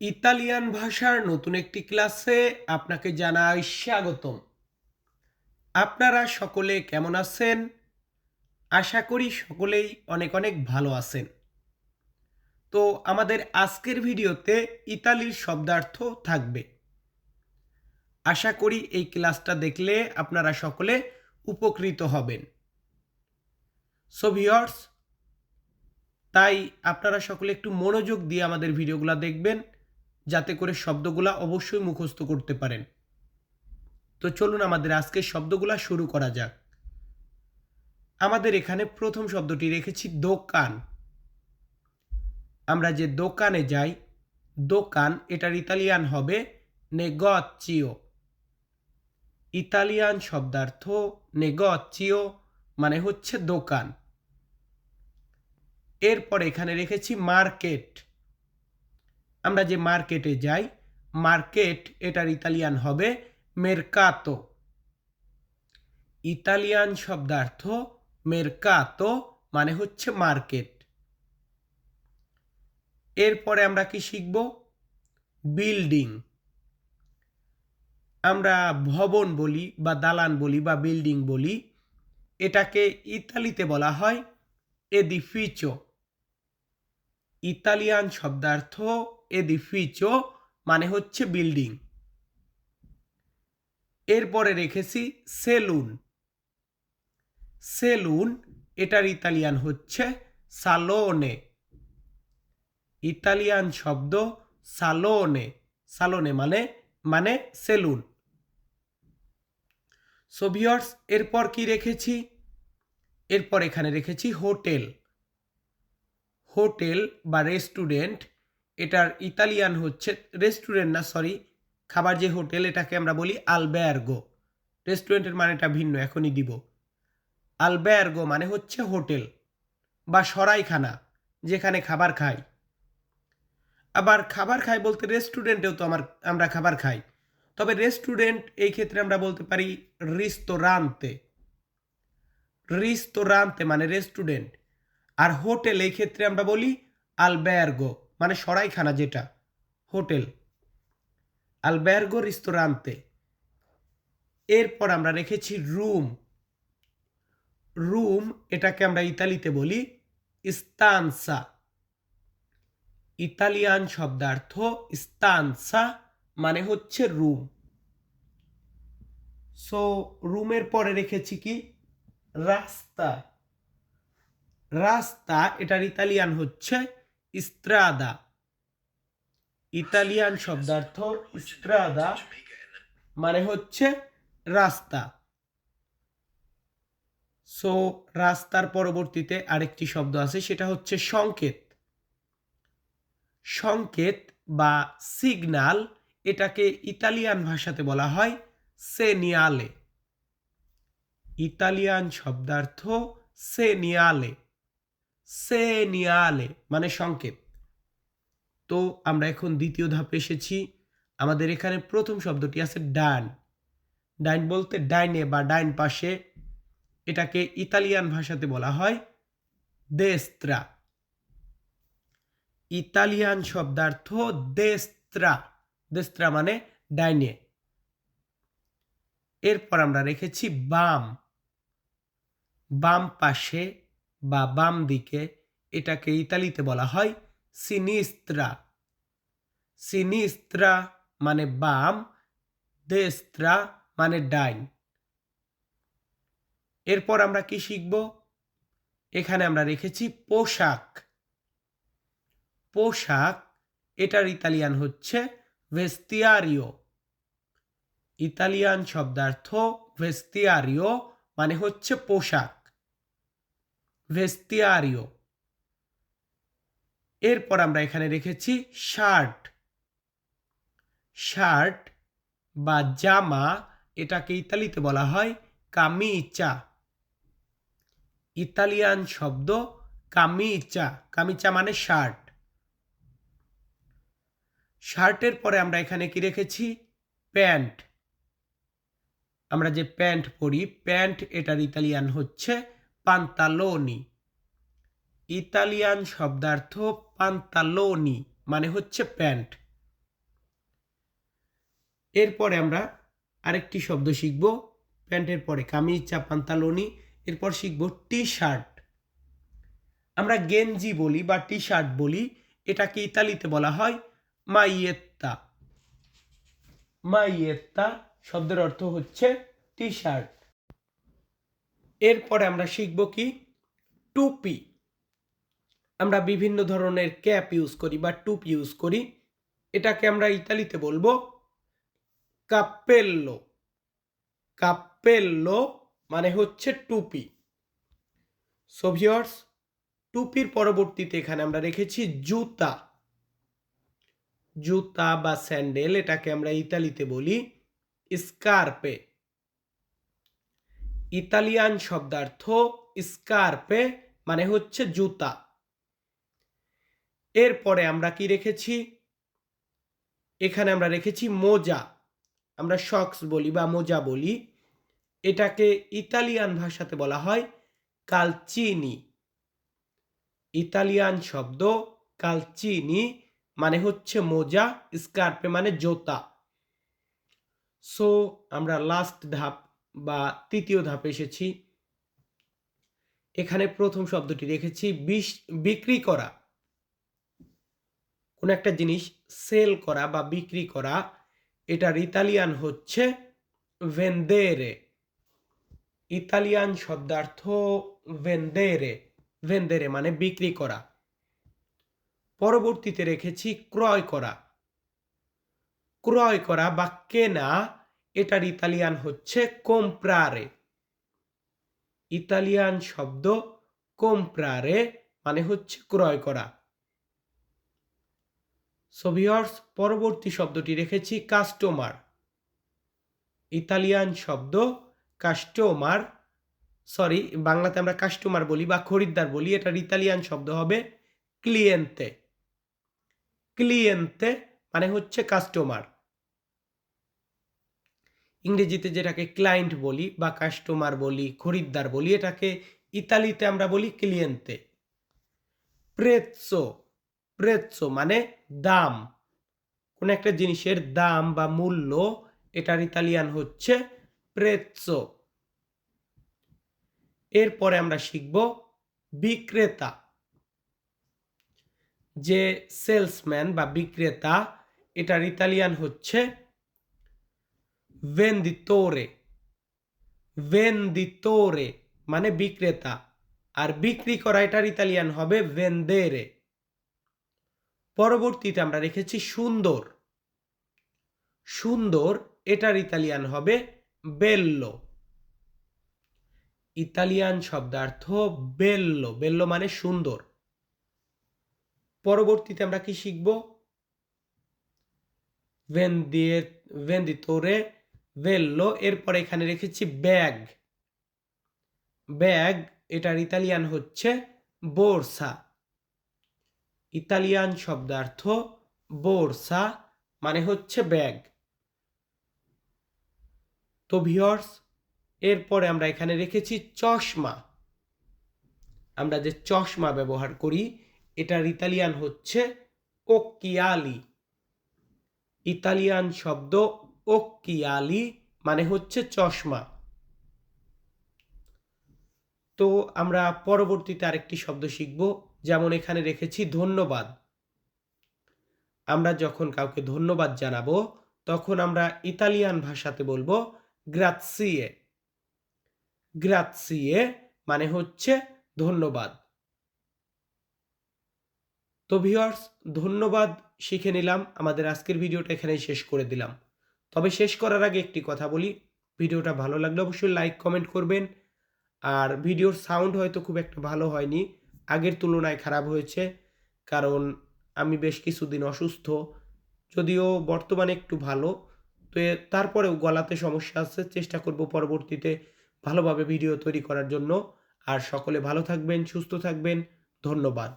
Italian ভাষার নতুন একটি ক্লাসে আপনাকে জানাই স্বাগতম। আপনারা সকলে কেমন আছেন? আশা করি সকলেই অনেক অনেক ভালো আছেন। তো আমাদের আজকের ভিডিওতে ইতালির শব্দার্থ থাকবে। আশা করি এই ক্লাসটা দেখলে আপনারা সকলে উপকৃত হবেন। সো ভিওর্স তাই আপনারা সকলে একটু মনোযোগ দিয়ে আমাদের ভিডিওগুলো দেখবেন। যাতে করে শব্দগুলা অবশ্যই মুখস্থ করতে পারেন। তো চলুন আমাদের আজকের শব্দগুলা শুরু করা যাক। আমাদের এখানে প্রথম শব্দটি রেখেছি দোকান। আমরা যে দোকানে যাই, দোকান এটার ইতালিয়ান হবে নেগচিও। ইতালিয়ান শব্দার্থ নেগচিও মানে হচ্ছে দোকান। এরপর এখানে রেখেছি মার্কেট। আমরা যে মার্কেটে যাই, মার্কেট এটার ইতালিয়ান হবে মেরকাতো ইতালিয়ান শব্দার্থ মেরকাতো মানে হচ্ছে মার্কেট। এরপরে আমরা কি শিখব? বিল্ডিং। আমরা ভবন বলি বা দালান বলি বা বিল্ডিং বলি। এটাকে ইতালিতে বলা হয় এদিফিচো। ইতালিয়ান শব্দার্থ এদিফিচো মানে হচ্ছে বিল্ডিং। এরপরে রেখেছি সেলুন। সেলুন, এটার ইতালিয়ান হচ্ছে সালোনে। ইতালিয়ান শব্দ সালোনে। সালোনে মানে মানে সেলুন। সোভিয়র্স এরপর কি রেখেছি? এরপর এখানে রেখেছি হোটেল। হোটেল বা রেস্টুরেন্ট এটার ইতালিয়ান হচ্ছে রেস্টুরেন্ট না সরি খাবার যে হোটেল, এটাকে আমরা বলি আলব্যার্গো রেস্টুরেন্টের মানেটা ভিন্ন, এখনই দিব। আলব্যার্গো মানে হচ্ছে হোটেল বা সরাইখানা, যেখানে খাবার খাই। আবার খাবার খাই বলতে রেস্টুরেন্টেও তো আমার, আমরা খাবার খাই। তবে রেস্টুরেন্ট এই ক্ষেত্রে আমরা বলতে পারি রিস্তোরান্তে রিস্তোরান্তে মানে রেস্টুরেন্ট আর হোটেল এই ক্ষেত্রে আমরা বলি আলব্যার্গো মানে সরাইখানা যেটা, হোটেল। আলব্যার্গো রেস্তোরাঁতে এরপর আমরা রেখেছি রুম। রুম এটাকে আমরা ইতালিতে বলি ইস্তানসা। ইতালিয়ান শব্দার্থ ইস্তানসা মানে হচ্ছে রুম। সো রুমের পরে রেখেছি কি? রাস্তা। রাস্তা, এটার ইতালিয়ান হচ্ছে ইস্ত্রাদা। ইতালিয়ান শব্দার্থ ইস্ত্রাদা মানে হচ্ছে রাস্তা। সো রাস্তার পরবর্তীতে আরেকটি শব্দ আছে, সেটা হচ্ছে সংকেত। সংকেত বা সিগনাল, এটাকে ইতালিয়ান ভাষাতে বলা হয় সেনিয়ালে। ইতালিয়ান শব্দার্থ সেনিয়ালে। সেনিয়ালে মানে সংকেত। তো আমরা এখন দ্বিতীয় ধাপে এসেছি। আমাদের এখানে প্রথম শব্দটি আছে ডান। ডাইন বলতে ডাইনে বা ডাইন পাশে এটাকে ইতালিয়ান ভাষাতে বলা হয় দেস্ত্রা। ইতালিয়ান শব্দার্থ দেস্ত্রা। দেস্ত্রা মানে ডাইনে। এরপর আমরা রেখেছি বাম। বাম পাশে বা বাম দিকে এটাকে ইতালিতে বলা হয় সিনিস্ত্রা সিনিস্ত্রা মানে বাম দেস্ত্রা মানে ডাইন। এরপর আমরা কি শিখব? এখানে আমরা রেখেছি পোশাক। পোশাক, এটার ইতালিয়ান হচ্ছে ভেস্তিয়ারিও ইতালিয়ান শব্দার্থ ভেস্তিয়ারিও মানে হচ্ছে পোশাক। ভেস্তিয়ারিও এরপর আমরা এখানে রেখেছি শার্ট শার্ট বা জামা, এটাকে ইতালিতে বলা হয় কামিচা ইতালিয়ান শব্দ কামিচা কামিচা মানে শার্ট শার্টের পরে আমরা এখানে কি রেখেছি? প্যান্ট আমরা যে প্যান্ট পরি প্যান্ট এটার ইতালিয়ান হচ্ছে পান্তালোনি ইতালিয়ান শব্দার্থ পান্তালোনি মানে হচ্ছে প্যান্ট। এরপরে আমরা আরেকটি শব্দ শিখব। প্যান্টের পরে কামিজা পান্তালোনি এরপর শিখব টি শার্ট আমরা গেঞ্জি বলি বা টি শার্ট বলি, এটাকে ইতালিতে বলা হয় মাইয়েত্তা। মাইয়েত্তা শব্দের অর্থ হচ্ছে টি শার্ট এরপরে আমরা শিখব কি? টুপি আমরা বিভিন্ন ধরনের ক্যাপ ইউজ করি বা টুপ ইউজ করি। এটাকে আমরা ইতালিতে বলব কাপ্পেল্লো কাপ্পেল্লো মানে হচ্ছে টুপি সোভিয়র্স টুপির পরবর্তীতে এখানে আমরা রেখেছি জুতা। জুতা বা স্যান্ডেল, এটাকে আমরা ইতালিতে বলি স্কার্পে ইতালিয়ান শব্দার্থ স্কার্পে মানে হচ্ছে জুতা। এরপরে আমরা কি রেখেছি? এখানে আমরা রেখেছি মোজা। আমরা শক্স বলি বা মোজা বলি। এটাকে ইতালিয়ান ভাষাতে বলা হয় কালচিনি। ইতালিয়ান শব্দ কালচিনি মানে হচ্ছে মোজা, স্কার্পে মানে জোতা। সো আমরা লাস্ট ধাপ বা তৃতীয় ধাপে এসেছি। এখানে প্রথম শব্দটি রেখেছি বিক্রি করা। কোন একটা জিনিস সেল করা বা বিক্রি করা, এটার ইতালিয়ান হচ্ছে ভেন্দেরে ইতালিয়ান শব্দার্থ ভেন্দেরে ভেন্দেরে মানে বিক্রি করা। পরবর্তীতে রেখেছি ক্রয় করা। ক্রয় করা বা কেনা এটার ইতালিয়ান হচ্ছে কোম্প্রারে ইতালিয়ান শব্দ কোম্প্রারে মানে হচ্ছে ক্রয় করা। সোভিয়র্স পরবর্তী শব্দটি রেখেছি কাস্টমার ইতালিয়ান শব্দ কাস্টমার সরি বাংলাতে আমরা কাস্টমার বলি বা খরিদ্দার বলি, এটার ইতালিয়ান শব্দ হবে ক্লিয়েন্তে ক্লিয়েন্তে মানে হচ্ছে কাস্টমার ইংরেজিতে যেটাকে ক্লায়েন্ট বলি বা কাস্টমার বলি, খরিদ্দার বলি, এটাকে ইতালিতে আমরা বলি ক্লিয়েন্তে প্রেৎসো প্রেৎসো মানে দাম। কোন একটা জিনিসের দাম বা মূল্য এটার ইতালিয়ান হচ্ছে প্রেৎসো এরপরে আমরা শিখব বিক্রেতা। যে সেলসম্যান বা বিক্রেতা, এটার ইতালিয়ান হচ্ছে ভেন্দিতোরে ভেন্দিতোরে মানে বিক্রেতা। আর বিক্রি করা এটার ইতালিয়ান হবে ভেন্দেরে পরবর্তীতে আমরা রেখেছি সুন্দর। সুন্দর, এটার ইতালিয়ান হবে বেল্লো ইতালিয়ান শব্দার্থ বেল্লো বেল্লো মানে সুন্দর। পরবর্তীতে আমরা কি শিখব? ভেন্দিয়ে ভেন্দিতোরে ভেল্লো, এরপরে এখানে রেখেছি ব্যাগ। ব্যাগ, এটার ইতালিয়ান হচ্ছে বোরসা। ইতালিয়ান শব্দার্থ বোরসা মানে হচ্ছে ব্যাগ। তো ভিওর্স এরপরে আমরা এখানে রেখেছি চশমা। আমরা যে চশমা ব্যবহার করি, এটার ইতালিয়ান হচ্ছে ওকিয়ালি। ইতালিয়ান শব্দ ওকিয়ালি মানে হচ্ছে চশমা। তো আমরা পরবর্তীতে আরেকটি শব্দ শিখব, যেমন এখানে রেখেছি ধন্যবাদ। আমরা যখন কাউকে ধন্যবাদ জানাব, তখন আমরা ইতালিয়ান ভাষাতে বলব গ্রাৎসিয়ে। গ্রাৎসিয়ে মানে হচ্ছে ধন্যবাদ। তো ভিওয়ার্স ধন্যবাদ শিখে নিলাম। আমাদের আজকের ভিডিওটা এখানেই শেষ করে দিলাম। তবে শেষ করার আগে একটি কথা বলি, ভিডিওটা ভালো লাগলে অবশ্যই লাইক কমেন্ট করবেন। আর ভিডিওর সাউন্ড হয়তো খুব একটা ভালো হয়নি, আগের তুলনায় খারাপ হয়েছে, কারণ আমি বেশ কিছুদিন অসুস্থ, যদিও বর্তমানে একটু ভালো। তো তারপরেও গলাতে সমস্যা আছে, চেষ্টা করব পরবর্তীতে ভালোভাবে ভিডিও তৈরি করার জন্য। আর সকলে ভালো থাকবেন, সুস্থ থাকবেন, ধন্যবাদ।